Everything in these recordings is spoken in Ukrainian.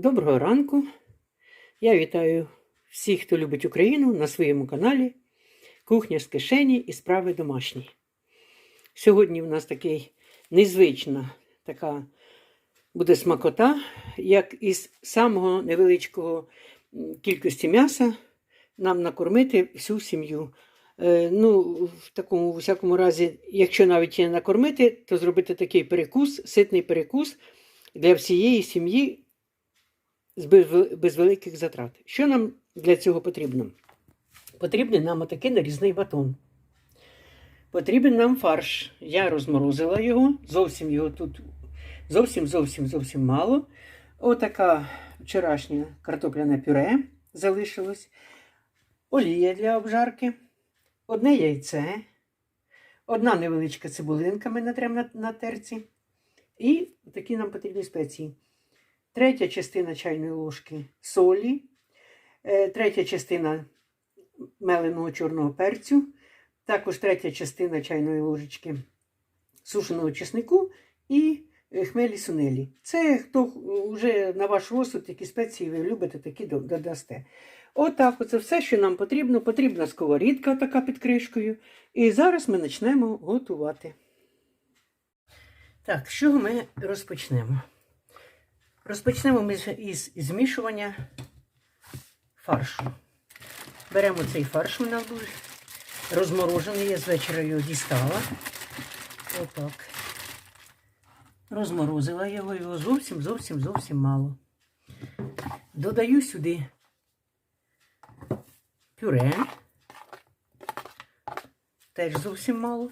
Доброго ранку. Я вітаю всіх, хто любить Україну на своєму каналі Кухня з кишені і справи домашні. Сьогодні в нас такий незвична така буде смакота, як із самого невеличкого кількості м'яса нам накормити всю сім'ю. Е, ну, в такому в всякому разі, якщо навіть не накормити, то зробити такий перекус, ситний перекус для всієї сім'ї без, великих затрат. Що нам для цього потрібно? Потрібен нам отакий нарізний батон. Потрібен нам фарш. Я розморозила його, зовсім його тут зовсім зовсім зовсім мало. Отака вчорашня картопляне пюре залишилось. Олія для обжарки, одне яйце, одна невеличка цибулинка ми натремо на, на терці. І такі нам потрібні спеції третя частина чайної ложки солі, е, третя частина меленого чорного перцю, також третя частина чайної ложечки сушеного чеснику і е, хмелі сунелі. Це хто вже на ваш розсуд, які спеції ви любите, такі додасте. Отак, оце все, що нам потрібно. Потрібна сковорідка така під кришкою. І зараз ми почнемо готувати. Так, з чого ми розпочнемо? Розпочнемо ми із змішування фаршу. Беремо цей фарш, у нас був розморожений, я з вечора його дістала. Отак. Розморозила його, його зовсім, зовсім, зовсім мало. Додаю сюди пюре. Теж зовсім мало.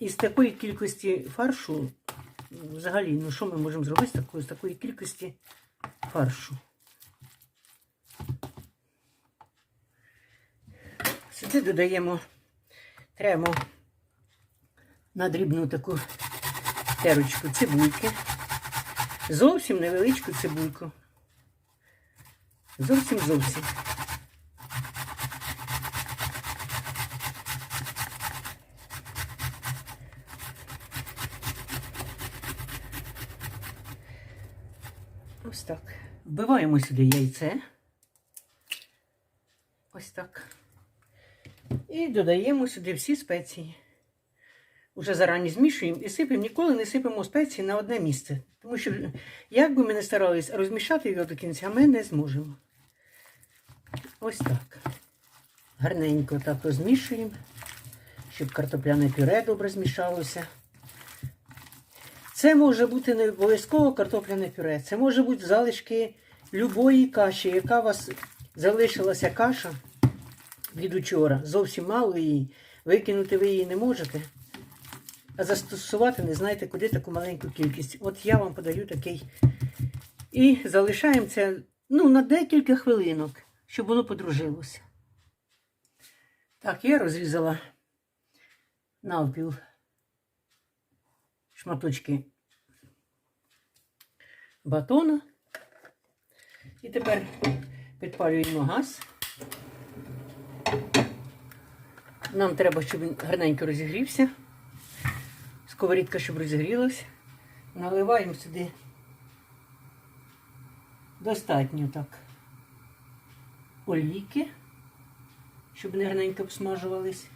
Із такої кількості фаршу взагалі, ну що ми можемо зробити з такої, з такої кількості фаршу? Сюди додаємо, тремо на дрібну таку терочку цибульки. Зовсім невеличку цибульку. Зовсім зовсім. Ось так. Вбиваємо сюди яйце. Ось так. І додаємо сюди всі спеції. Уже зарані змішуємо і сипемо. Ніколи не сипемо спеції на одне місце. Тому що, як би ми не старались розмішати його до кінця, ми не зможемо. Ось так. Гарненько так розмішуємо, щоб картопляне пюре добре змішалося. Це може бути не обов'язково картопляне пюре. Це може бути залишки любої каші, яка у вас залишилася каша від учора. Зовсім мало її. Викинути ви її не можете. А застосувати не знаєте, куди таку маленьку кількість. От я вам подаю такий. І залишаємо це ну, на декілька хвилинок, щоб воно подружилося. Так, я розрізала навпіл шматочки батона. І тепер підпалюємо газ. Нам треба, щоб він гарненько розігрівся. Сковорідка, щоб розігрілась. Наливаємо сюди достатньо так олійки, щоб вони гарненько обсмажувались.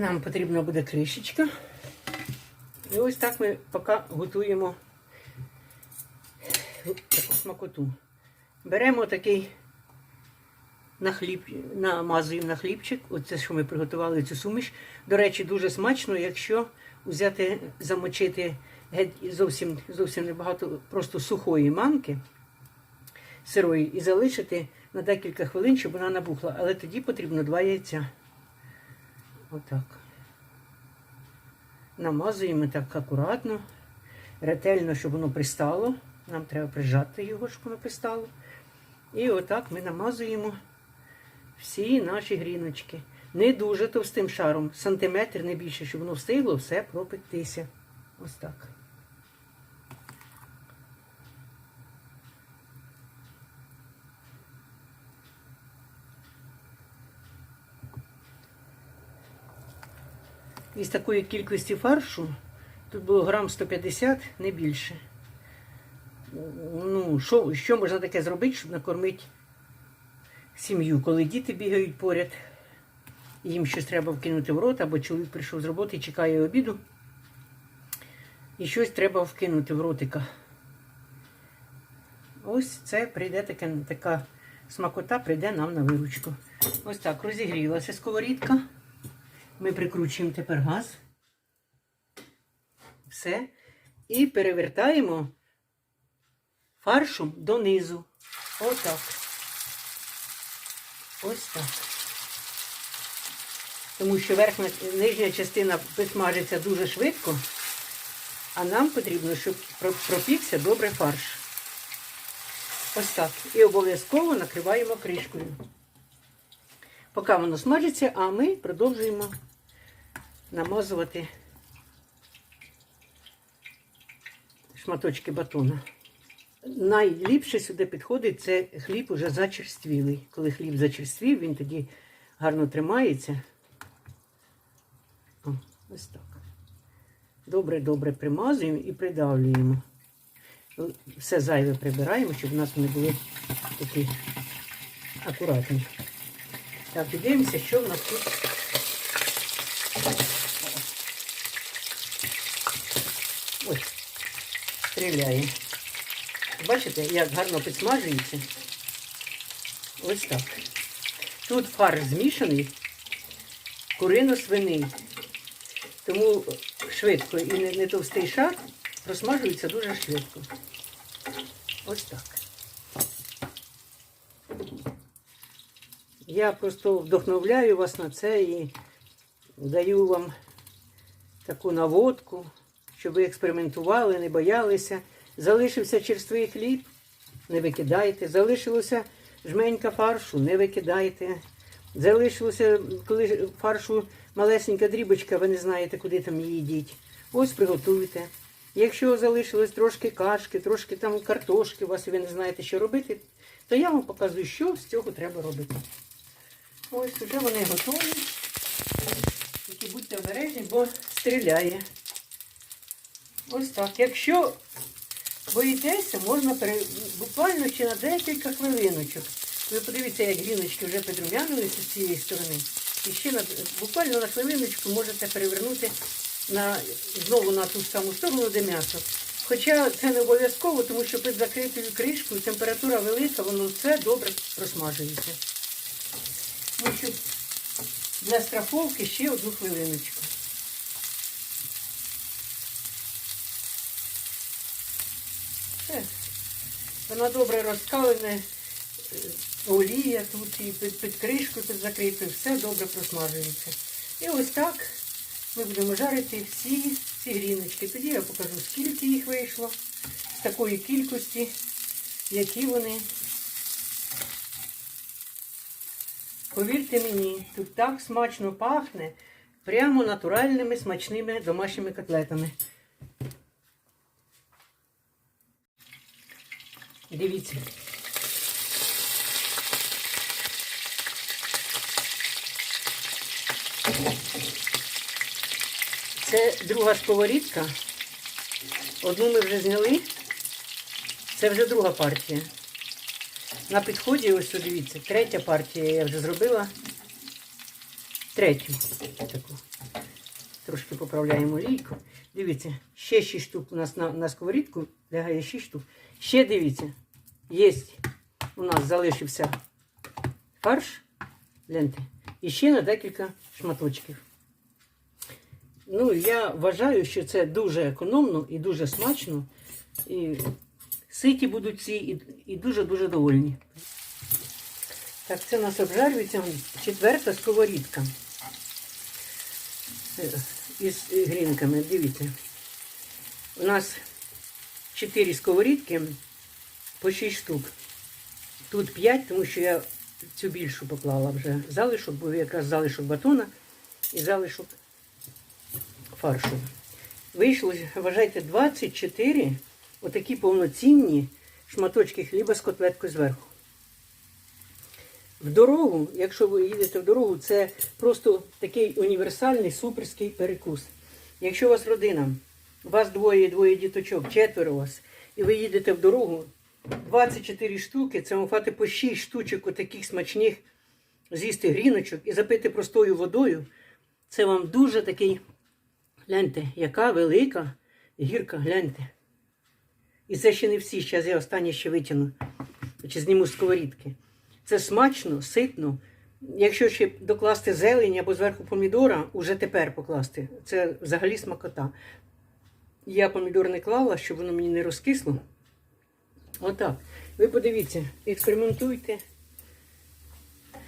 Нам потрібна буде кришечка. І ось так ми поки готуємо таку смакоту. Беремо такий на хліб, намазуємо на хлібчик. Оце, що ми приготували цю суміш. До речі, дуже смачно, якщо взяти, замочити геть зовсім, зовсім небагато просто сухої манки сирої і залишити на декілька хвилин, щоб вона набухла. Але тоді потрібно два яйця. Отак. Намазуємо так акуратно, ретельно, щоб воно пристало. Нам треба прижати його, щоб воно пристало. І отак ми намазуємо всі наші гріночки. Не дуже товстим шаром, сантиметр не більше, щоб воно встигло все пропектися. Ось так. Із такої кількості фаршу, тут було грам 150, не більше. Ну, що, що можна таке зробити, щоб накормити сім'ю, коли діти бігають поряд, їм щось треба вкинути в рот, або чоловік прийшов з роботи чекає обіду, і щось треба вкинути в ротика. Ось це прийде таке, така смакота, прийде нам на виручку. Ось так розігрілася сковорідка. Ми прикручуємо тепер газ. Все. І перевертаємо фаршем донизу. Отак. Ось так. Тому що верхня нижня частина підсмажиться дуже швидко, а нам потрібно, щоб про- пропікся добре фарш. Ось так. І обов'язково накриваємо кришкою. Поки воно смажиться, а ми продовжуємо намазувати шматочки батона. Найліпше сюди підходить це хліб уже зачерствілий. Коли хліб зачерствів, він тоді гарно тримається. О, ось так. Добре-добре примазуємо і придавлюємо. Все зайве прибираємо, щоб у нас вони були такі акуратні. Так, дивимося, що в нас тут. Стріляє. Бачите, як гарно підсмажується? Ось так. Тут фарш змішаний, курино-свиний. Тому швидко і не, не товстий шар розсмажується дуже швидко. Ось так. Я просто вдохновляю вас на це і даю вам таку наводку, щоб ви експериментували, не боялися. Залишився черствий хліб, не викидайте. Залишилося жменька фаршу, не викидайте. Залишилося, коли фаршу малесенька дрібочка, ви не знаєте, куди там її діть. Ось приготуйте. Якщо залишилось трошки кашки, трошки там картошки, у вас і ви не знаєте, що робити, то я вам показую, що з цього треба робити. Ось вже вони готові. Тільки будьте обережні, бо стріляє. Ось так. Якщо боїтеся, можна пере... буквально ще на декілька хвилиночок. Ви подивіться, як гріночки вже підрум'янилися з цієї сторони. І ще на... буквально на хвилиночку можете перевернути на... знову на ту саму сторону, де м'ясо. Хоча це не обов'язково, тому що під закритою кришкою температура велика, воно все добре просмажується. Ну, для страховки ще одну хвилиночку. Все. Вона добре розкалена, е, олія тут і під, під кришкою під закритою, все добре просмажується. І ось так ми будемо жарити всі ці гріночки. Тоді я покажу, скільки їх вийшло, з такої кількості, які вони. Повірте мені, тут так смачно пахне, прямо натуральними смачними домашніми котлетами. Дивіться. Це друга сковорідка. Одну ми вже зняли. Це вже друга партія. На підході, ось тут дивіться, третя партія я вже зробила. Третю. Таку. Трошки поправляємо олійку. Дивіться, ще 6 штук у нас на, на сковорідку лягає 6 штук. Ще дивіться, є у нас залишився фарш, ленти, і ще на декілька шматочків. Ну, я вважаю, що це дуже економно і дуже смачно. І ситі будуть всі і, і дуже-дуже довольні. Так, це у нас обжарюється четверта сковорідка Е, із грінками. Дивіться. У нас 4 сковорідки по 6 штук. Тут 5, тому що я цю більшу поклала вже залишок, бо якраз залишок батона і залишок фаршу. Вийшло, вважайте, 24 отакі повноцінні шматочки хліба з котлеткою зверху. В дорогу, якщо ви їдете в дорогу, це просто такий універсальний суперський перекус. Якщо у вас родина, у вас двоє, двоє діточок, четверо вас, і ви їдете в дорогу, 24 штуки, це вам хватить по 6 штучок отаких смачних з'їсти гріночок і запити простою водою. Це вам дуже такий, гляньте, яка велика гірка, гляньте. І це ще не всі, зараз я останнє ще витягну, чи зніму сковорідки. Це смачно, ситно. Якщо ще докласти зелень або зверху помідора, уже тепер покласти. Це взагалі смакота. Я помідор не клала, щоб воно мені не розкисло. Отак. Ви подивіться, експериментуйте.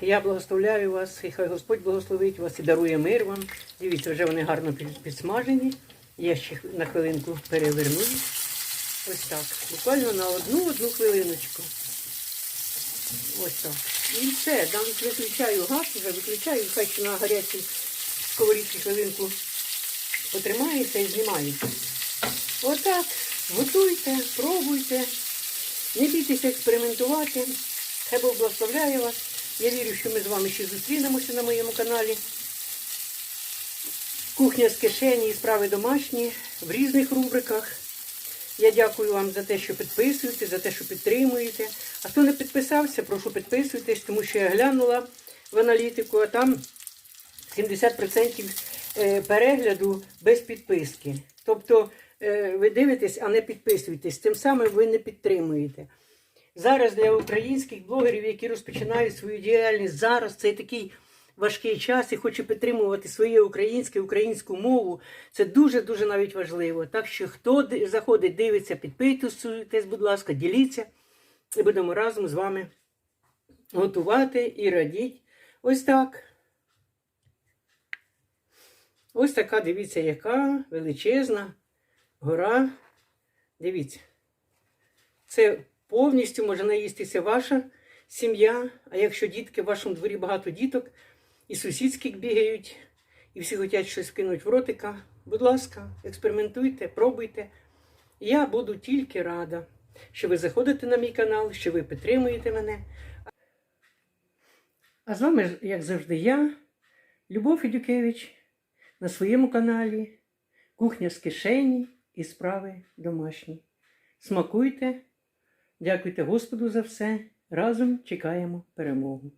Я благословляю вас, і хай Господь благословить вас і дарує мир вам. Дивіться, вже вони гарно підсмажені. Я ще на хвилинку переверну. Ось так. Буквально на одну одну хвилиночку. Ось так. І все. Там виключаю газ, вже виключаю, хай ще на гарячій сковорідці хвилинку потримається і знімаю. Отак. Готуйте, пробуйте. Не бійтеся експериментувати. Хай Бог благословляє вас. Я вірю, що ми з вами ще зустрінемося на моєму каналі. Кухня з кишені і справи домашні в різних рубриках. Я дякую вам за те, що підписуєте, за те, що підтримуєте. А хто не підписався, прошу підписуйтесь, тому що я глянула в аналітику, а там 70% е, перегляду без підписки. Тобто е, ви дивитесь, а не підписуєтесь. Тим самим ви не підтримуєте. Зараз для українських блогерів, які розпочинають свою діяльність, зараз це такий важкий час і хоче підтримувати своє українське, українську мову. Це дуже-дуже навіть важливо. Так що, хто заходить, дивиться, підписуйтесь, будь ласка, діліться, і будемо разом з вами готувати і радіть. Ось так. Ось така, дивіться, яка величезна гора. Дивіться. Це повністю може наїстися ваша сім'я. А якщо дітки в вашому дворі багато діток, і сусідських бігають, і всі хочуть щось вкинути в ротика, будь ласка, експериментуйте, пробуйте. Я буду тільки рада, що ви заходите на мій канал, що ви підтримуєте мене. А з вами, як завжди, я, Любов Ідюкевич, на своєму каналі Кухня з кишені і справи домашні. Смакуйте, дякуйте Господу за все. Разом чекаємо перемогу.